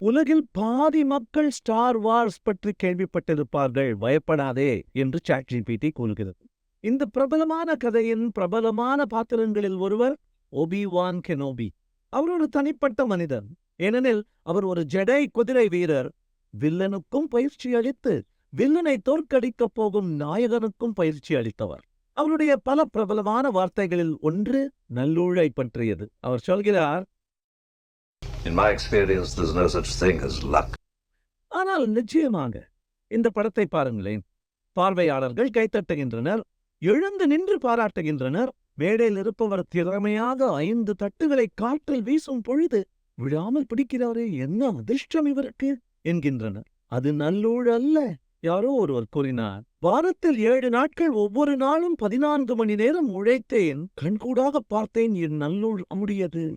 உலகில் பாதி மக்கள் ஸ்டார் வார்ஸ் பற்றி கேள்விப்பட்டிருப்பார்கள். பயப்படாதே என்று சாட்ஜிபிடி கூறுகிறது. இந்த பிரபலமான கதையின் பிரபலமான பாத்திரங்களில் ஒருவர் ஒபிவான் கெனோபி அவர் ஒரு தனிப்பட்ட மனிதர். ஏனெனில் அவர் ஒரு ஜெடை குதிரை வீரர். வில்லனுக்கும் பயிற்சி அளித்து வில்லனை தோற்கடிக்கப் போகும் நாயகனுக்கும் பயிற்சி அளித்தவர். அவருடைய பல பிரபலமான வார்த்தைகளில் ஒன்று நல்லூழை பற்றியது. அவர் சொல்கிறார் In my experience, there's no such thing as luck. ஆனால் நிச்சயமாக இந்த படத்தை பாருங்களேன். பார்வையாளர்கள் கைத்தட்டுகின்றனர் எழுந்து நின்று பாராட்டுகின்றனர். மேடையில் இருப்பவர் திறமையாக ஐந்து தட்டுகளை காற்றில் வீசும் பொழுது விழாமல் பிடிக்கிறாரே என்ன அதிர்ஷ்டம் இவருக்கு? என்கின்றனர். அது நல்லூழ் அல்ல யாரோ ஒருவர் கூறினார். வாரத்தில் ஏழு நாட்கள் ஒவ்வொரு நாளும் பதினான்கு மணி நேரம் உழைத்தேன். கண்கூடாக பார்த்தேன் என் நல்லூழ் அமுடியது.